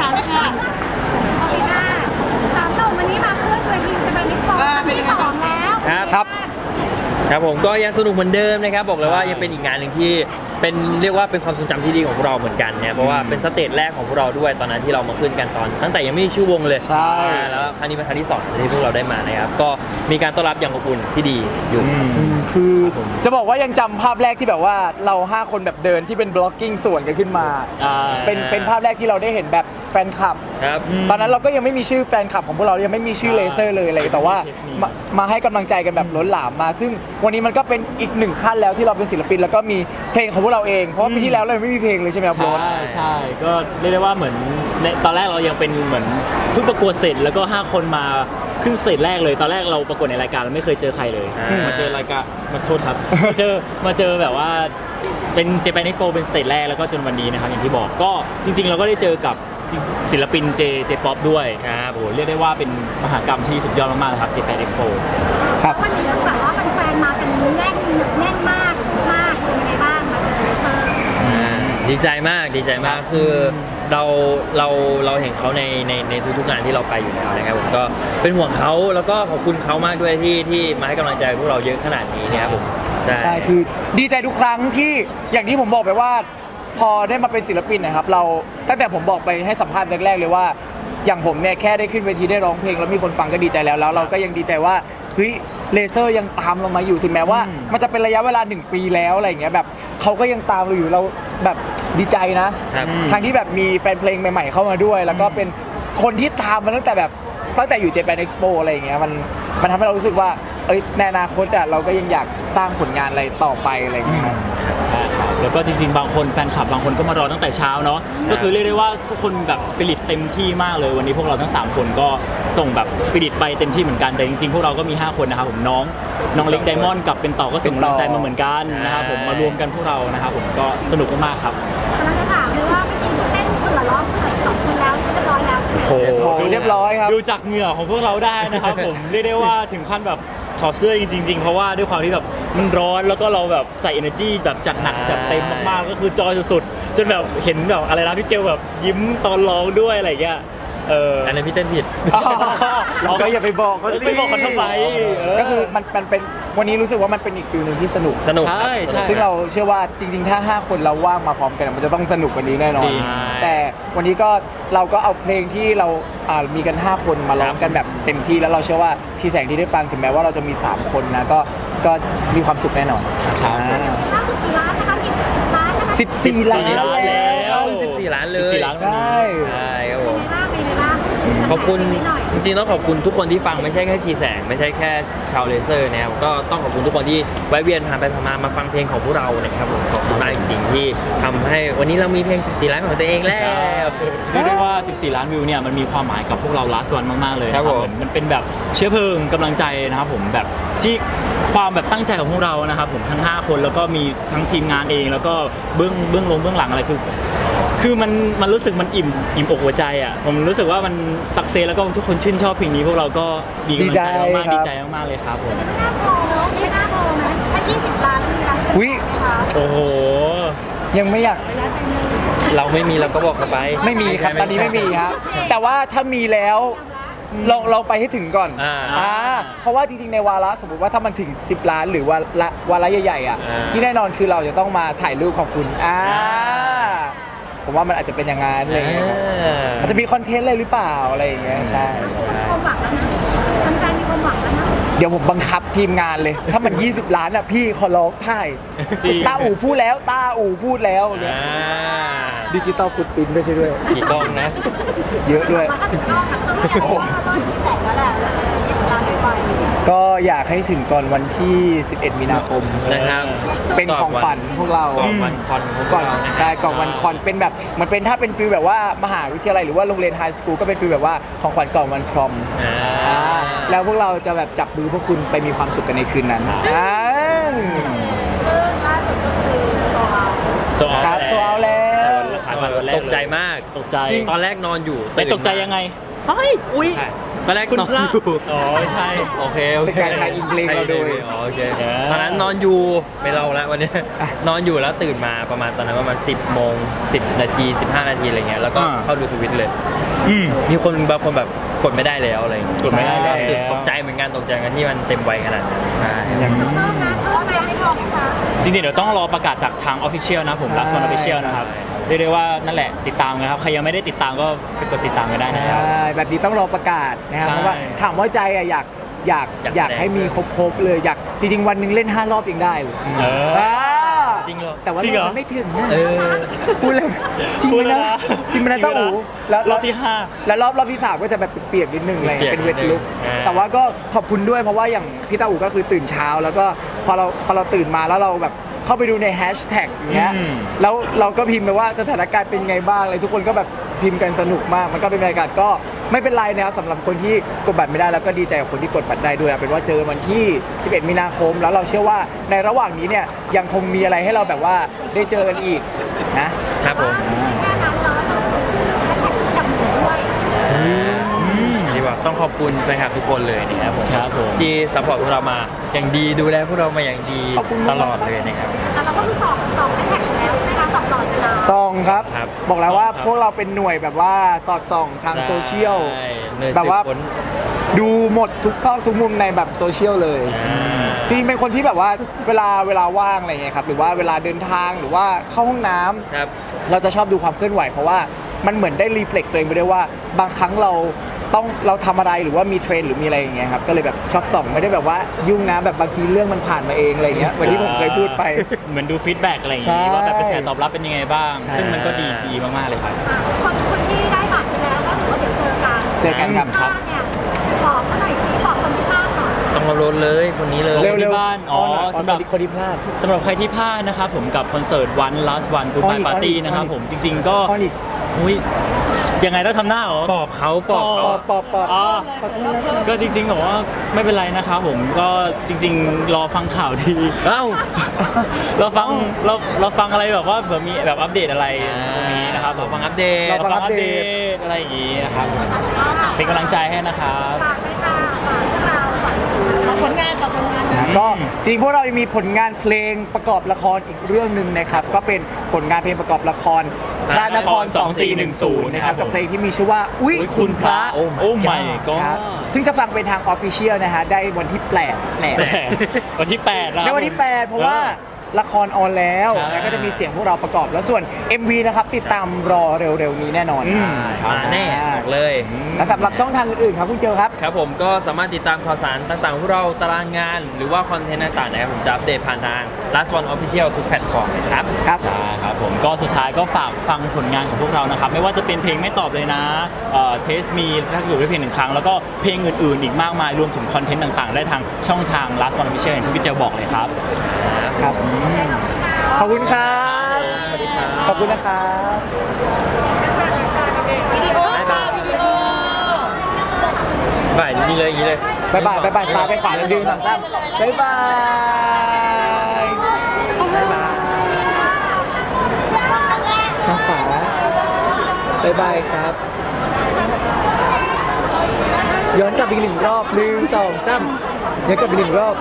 ค่ะสามหนุ่มวันนี้มาขึ้นเวทีจะไปนมิสโกอ่าเป็นยังสองแล้วครับ ครับผมก็ยังสนุกเหมือนเดิมนะครับ บอกเลยว่ายังเป็นอีกงานหนึ่งที่เป็นเรียกว่าเป็นความทรงจำที่ดีของพวกเราเหมือนกันเนี่ยเพราะว่าเป็นสเตจแรกของพวกเราด้วยตอนนั้นที่เรามาขึ้นกันตอน ตั้งแต่ยังไม่มีชื่อวงเลยใช่แล้วครั้งนี้เป็นครั้งที่สองที่พวกเราได้มานะครับก็มีการต้อนรับอย่างอบอุ่นที่ดีอยู่คือจะบอกว่ายังจำภาพแรกที่แบบว่าเรา 5 คนแบบเดินที่เป็น blocking ส่วนกันขึ้นมาาเป็นเป็นภาพแรกที่เราได้เห็นแบบ แฟนคลับ ครับ ตอนนั้นเราก็ยังไม่มีชื่อแฟนคลับของพวกเรายังไม่มีชื่อเลเซอร์เลยอะไรแต่ว่ามามาให้กำลังใจกันแบบล้นหลามมากซึ่งวันนี้มันก็เป็นอีกหนึ่งขั้นแล้วที่เราเป็นศิลปิน แล้วก็มีเพลงของพวกเราเองเพราะว่าปีที่แล้วเรายังไม่มีเพลงเลยใช่ไหมครับโรใช่ส ใช่ก็เรียกได้ว่าเหมือนในตอนแรกเรายังเป็นเหมือนเพิ่งประกวดเสร็จแล้วก็ 5 คนมาขึ้นสเตจแรกเลยตอนแรกเราประกวดในรายการเราไม่เคยเจอใครเลย อ่าม มาเจอรายการมาโทษครับ มาเจอมาเจอแบบว่าเป็นเจแปน e ็กโปเป็นสเตจแรกแล้วก็จนวันนี้นะครับอย่างที่บอกก็จริงๆ เราก็ได้เจอกับ ศิลปินเจเจป๊อปด้วยครับโอ้โหเรียกได้ว่าเป็นมหากรรมที่สุดยอดมากๆเลยครับเจแปน e ็กโปครับวันนี้แบบว่าแฟนๆมากันแน่นแน่นมากสุดมากเป็นยังไงบ้างมาเจอเลเซอร์ดีใจมากดีใจมากคือเราเราเราเห็นเขาในในในทุกๆงานที่เราไปอยู่แล้วนะครับผมก็เป็นห่วงเขาแล้วก็ขอบคุณเขามากด้วยที่ที่มาให้กำลังใจพวกเราเยอะขนาดนี้นะครับผมใช่ ใช่คือดีใจทุกครั้งที่อย่างที่ผมบอกไปว่า พอได้มาเป็นศิลปินนะครับเราตั้งแต่ผมบอกไปให้สัมภาษณ์แรกๆเลยว่า อย่างผมเนี่ยแค่ได้ขึ้นเวทีได้ร้องเพลง แล้วมีคนฟังก็ดีใจแล้วแล้ว เราก็ยังดีใจว่าเฮ้ยเลเซอร์ยังตามเรามาอยู่ถึงแม้ว่า มันจะเป็นระยะเวลาหนึ่งปีแล้วอะไรอย่างเงี้ยแบบเขาก็ยังตามเราอยู่เราแบบดีใจนะ ครับทางที่แบบมีแฟนเพลงใหม่ ๆ เข้ามาด้วย แล้วก็เป็นคนที่ตามมาตั้งแต่แบบตั้งแต่อยู่เจแปนเอ็กซ์โปอะไรอย่างเงี้ยมันมันทำให้เรารู้สึกว่า เอ้ยในอนาคตอะเราก็ยังอยากสร้างผลงานอะไรต่อไปอะไรอย่างเงี้ยครับ ใช่ครับแล้วก็จริงๆ บางคนแฟนคลับบางคนก็มารอตั้งแต่เช้าเนาะก็คือเรียกได้ว่าทุกคนแบบสปิริตเต็มที่มากเลยวันนี้พวกเราทั้ง 3 คนก็ส่งแบบสปิริตไปเต็มที่เหมือนกันแต่จริงๆ พวกเราก็มี 5 คนนะครับผมน้องน้องเล็กไดมอนด์กับเป็นต่อก็ส่งกำลังใจมาเหมือนกันนะครับผมมารวมกันพวกเรานะครับผมก็สนุกมากๆครับกำลังจะถามเลยว่าเมื่อกี้เต้นคนละรอบคนละสองคนแล้วเรียบร้อยแล้วใช่ไหมโอ้โหโอ้โหเรียบร้อยครับ ดูจากเหงื่อของพวกเราได้นะครับผม เรียกได้ว่าถึงขั้นแบบถ อดเสื้อจริงๆ เพราะว่าด้วยความที่แบบมันร้อนแล้วก็เราแบบใส่ energy แบบจัดหนักจัดเต็มมากๆ ก็คือจอยสุดๆ จนแบบเห็นแบบอะไรนะพี่เจลแบบยิ้มตอนร้องด้วยอะไรอย่างเงี้ยเอออันนั้นพี่เต้นผิด เราก็อย่าไปบอกเขาสิไม่บอกเขาทำไมเออ ก็คือมันมันเป็น วันนี้รู้สึกว่ามันเป็นอีกฟิลหนึ่งที่สนุก สนุกใช่ใช่ ซึ่งเราเชื่อว่าจริง ๆ ถ้า 5 คนเราว่างมาพร้อมกันมันจะต้องสนุกกว่านี้แน่นอจนริงแต่วันนี้ก็เราก็เอาเพลงที่เราอ่ามีกัน 5 คนมาร้องกันแบบเต็มที่แล้วเราเชื่อว่าชีแสงที่ได้ฟังถึงแม้ว่าเราจะมี 3 คนนะก็ก็มีความสุขแน่นอนครับ อ่าล่าสุดกี่ล้านนะคะกี่สิบล้านนะคะสิบสี่ล้านล้านแล้แล้วว14 ล้านเลย 14ล้านใช่ใช่ ขอบคุณนิดหน่อยจริงๆต้องขอบคุณทุกคนที่ฟังไม่ใช่แค่ชีแสง ไม่ใช่แค่ชาวเลเซอร์นะครับก็ต้องขอบคุณทุกคนที่แวะเวียนผ่านไปผ่านมามาฟังเพลงของพวกเรานะครับผมขอบคุณมากจริงๆที่ทำให้วันนี้เรามีเพลง 14 ล้านของตัวเองแล้ว เรียกได้ว่า 14 ล้านวิวเนี่ยมันมีความหมายกับพวกเราลาสวันมาก ๆ เลยครับนะผม เหมือนมันเป็นแบบเชื้อเพลิงกำลังใจนะครับผมแบบที่ความแบบตั้งใจของพวกเรานะครับผมทั้ง 5 คนแล้วก็มีทั้งทีมงานเองแล้วก็เบื้องเบื้องลงเบื้องหลังอะไรคือ คือมันมันรู้สึกมันอิ่มอิ่มอกหัวใจอะผมรู้สึกว่ามันสักเซสแล้วก็ทุกคนชื่นชอบเพลงนี้พวกเราก็มีกำลังใจมากๆดีดีใจ ใจครับมากๆเลยครับผมไม่น่าโพลเนอะไม่น่าโพลนะถ้า20ล้านมีล้านอุ๊ยโอ้โห ยังไม่อยากเราไม่มีเราก็บอกเขาไปไม่มีครับตอนนี้ไม่มีครับแต่ว่าถ้ามีแล้วลองลองไปให้ถึงก่อนอ่าอ่าเพราะว่าจริง ๆ ในวาระสมมติว่าถ้ามันถึง 10 ล้านหรือวาระวาระใหญ่ๆอะอ่า ที่แน่นอนคือเราจะต้องมาถ่ายรูปของคุณอ่า ผมว่ามันอาจจะเป็นอย่างนั้นอะไรอย่างเงี้ยครับมันจะมีคอนเทนต์อะไรหรือเปล่าอะไรอย่างเงี้ยใช่มีความหวังแล้วนะแฟนๆมีความหวังแล้วนะเดี๋ยวผมบังคับทีมงานเลย ถ้ามัน 20 ล้านอะพี่ขอร้องถ่ายจริง ตาอู่พูดแล้วตาอู่พูดแล้วเนี่ยอ่าดิจิตอลฟุตปรินท์ด้วยช่วยด้วยขี่กล้องนะเยอะด้วย มาก็ถึงรอบค่ะต้องแข่งรอบที่แข่งแล้วแหละ20ล้านไป ก็อยากให้ถึงก่อนวันที่ 11 มีนาคมนะครับ เป็นของขวัญพวกเราก่อนวันคอนของพวก่อนเรานะใช่ก่อนวันคอนเป็นแบบมันเป็นถ้าเป็นฟิลแบบว่ามหาวิทยาลัยหรือว่าโรงเรียนไฮสคูลก็เป็นฟิลแบบว่าของขวัญก่อนวันพรอมอ่า อ่าแล้วพวกเราจะแบบจับมือพวกคุณไปมีความสุขกันในคืนนั้นอ่าซึ่งล่าสุดก็คือตัวเราโซเอาครับโซเอาแล้ว ขายบัตรวันแรกตกใจมาก ตกใจตอนแรกนอนอยู่แต่ตกใจยังไง เฮ้ย อุ้ย ใช่ ตอนแรกคุณนอนพระอยู่อ๋อใช่โอเคโอเคเป็นการทายอินเพลงเราโดย อ๋อโอเคเออ ตอนนั้นนอนอยู่ไม่เล่าแล้ววันนี้ นอนอยู่แล้วตื่นมาประมาณตอนนั้นประมาณ 10โมง10 นาที 15 นาทีอะไรเงี้ยแล้วก็อ่า เข้าดูทวิตเลย อืม มีคนบางคนแบบกดไม่ได้แล้วอะไรอย่างเงี้ยกดไม่ได้แล้ว ตื่นตกใจเหมือนกันตกใจกันที่มันเต็มวัยขนาดนั้นใช่อย่างเพิ่มนะเพิ่มไหมไม่พอไหมคะจริงๆเดี๋ยวต้องรอประกาศจากทาง Official นะผม Last One Official นะครับ เรียกได้ว่านั่นแหละติดตามนะครับใครยังไม่ได้ติดตามก็ไปกดติดตามกันได้นะครับ ใช่แบบนี้ต้องรอประกาศนะครับใช่เพราะว่าถามว่าใจอะอยากอยากอยากอยากแสดง ให้มีครบๆเลยอยากจริง ๆ วันหนึงเล่น 5 รอบเองได้เลยเออ อ่าจริงเหรอแต่ว่าจริงเหรอมันไม่ถึงนะเออ พูดเลยจริงพูไหดมแล้วนะนะจริงไหมนะจริเต้างหูแล้วแล้วรอบที่ห้า แล้วรอบรอบที่สามก็จะแบบเปียกๆนิดนึงอะไรอย่างเงี้ยเปีเป็ยนกเวทลุกอ่า แต่ว่าก็ขอบคุณด้วยเพราะว่าอย่างพี่เต้าอูก็คือตื่นเช้า แล้วก็พอเราพอเราตื่นมาแล้วเราแบบ เข้าไปดูในแฮชแท็กอย่างเงี้ยอืม แล้วเราก็พิมพ์ไปว่าสถานการณ์เป็นไงบ้างอะไรทุกคนก็แบบพิมพ์กันสนุกมาก มันก็เป็นบรรยากาศก็ไม่เป็นไรนะครับสำหรับคนที่กดบัตรไม่ได้แล้วก็ดีใจกับคนที่กดบัตรได้ด้วยเอาเป็นว่าเจอวันที่ 11 มีนาคม แล้วเราเชื่อว่าในระหว่างนี้เนี่ยยังคงมีอะไรให้เราแบบว่าได้เจอกันอีกนะครับผมแค่นั้นเนาะและแท็กที่ดับหมูด้วย ดีกว่า ต้องขอบคุณแฟนคลับทุกคนเลยนะครับผมครับผม ที่ซัพพอร์ตพวกเรามาอย่างดีดูแลพวกเรามาอย่างดีขอบคุณมาก ตลอดเลยนะครับ แต่เราก็คือสองสองแท็กแล้วใช่ไหมคะสองตลอดเวลาซองครับ ครับบอกแล้วว่าซองครับ พวกเราเป็นหน่วยแบบว่าสอดส่องทางโซเชียล ใช่เนยแบบว่าสืบค้นดูหมดทุกซอกทุกมุมในแบบโซเชียลเลยอ่าจริงๆเป็นคนที่แบบว่าเวลาเวลาว่างอะไรเงี้ยครับหรือว่าเวลาเดินทางหรือว่าเข้าห้องน้ำครับ เราจะชอบดูความเคลื่อนไหว เพราะว่ามันเหมือนได้รีเฟล็กตัวเองไปด้วยว่าบางครั้งเรา ต้องเราทำอะไรหรือว่ามีเทรนด์หรือมีอะไรอย่างเงี้ยครับก็เลยแบบชอบส่องไม่ได้แบบว่ายุ่งนะแบบบางทีเรื่องมันผ่านมาเองอะไรเงี้ยเหมือนที่ผมเคยพูดไป เหมือนดูฟีดแบ็กอะไรอย่างใช่งี้ว่าแบบกระแสตอบรับเป็นยังไงบ้างใช่ซึ่งมันก็ดีดีมากๆเลยครับคนคนที่ได้บัตรไปแล้วก็ถือว่าเดี๋ยวเจอกันเจอกันครับพลาดเนี่ยบอกเขาหน่อยสิบอกคนที่พลาดหน่อยต้องมาลดเลยคนนี้เลยเร็วที่ๆบ้านอ๋อหน่ยสำหรับคนที่พลาดสำหรับใครที่พลาดนะครับผมกับคอนเสิร์ต One Last One อ้อน Goodbye อีก Party อ้อนอีกนะครับอ้อนอีกผมจริง ๆ ก็ อ้อนอีกอุ้ยยังไงต้องทำหน้าเหรอ ปอบเขาปอบปเขา อบปอบปอบอ๋อ ขอโทษนะครับก็จริงๆบอกว่าไม่เป็นไรนะครับผมก็จริง ๆ รอฟังข่าวดี เอ้า เราฟังเราเราฟังอะไรแบบว่าแบบมีแบบอัปเดตอะไรตรงนี้นะครับเราฟังอัปเดตเราเราฟังอัปเดตอะไรอย่างงี้นะครับเป็นกำลังใจให้นะครับฝากไปค่ะฝากพวกเราฝากผลงานฝากผลงานนะก็จริงพวกเรายังมีผลงานเพลงประกอบละครอีกเรื่องหนึ่งนะครับ ก็เป็นผลงานเพลงประกอบละคร พระนคร 2410 นะครับ กับเพลงที่มีชื่อว่า อุ้ยคุณพระโอ้โอ้ my ครับ god ซึ่งจะฟังเป็นทางออฟฟิเชียลนะฮะ ได้วันที่แปดแปดแปดวันที่8แล้วในวันที่ 8 เพราะว่าละครออนแล้วใช่แล้วก็จะมีเสียงพวกเราประกอบแล้วส่วน MV นะครับ ติดตามรอเร็วๆนี้แน่นอนอืมมาแน่บอกเลย และสำหรับช่องทางอื่นๆครับคุณเจลครับ ครับผมก็สามารถติดตามข่าวสารต่างๆของพวกเราตารางงาน หรือว่าคอนเทนต์ต่างๆนะครับผมจะอัปเดตผ่านทาง last one official ทุกแพลตฟอร์มเลยครับ ครับ ใช่ครับผมก็สุดท้ายก็ฝากฟังผลงานของพวกเรานะครับ ไม่ว่าจะเป็นเพลงไม่ตอบเลยนะเทสมีถ้าเกิดได้เพลงหนึ่งครั้ง แล้วก็เพลงอื่นๆ อีกมากมายรวมถึงคอนเทนต์ต่างๆ ได้ทางช่องทาง last one official อย่างที่พี่เจลบอกเลยครับ ครับ ขอบคุณครับสวัสดีครับขอบคุณนะครับ วิดีโอ บ๊ายบาย บ่ายนี่เลยอย่างนี้เลยบายบายบายบายซ้ายไปขวาเลยดึงสองสามบายบายบายบายทางขวาบายบายครับ ย้อนกลับอีกหนึ่งรอบหนึ่งสองสามย้อนกลับอีกหนึ่งรอบ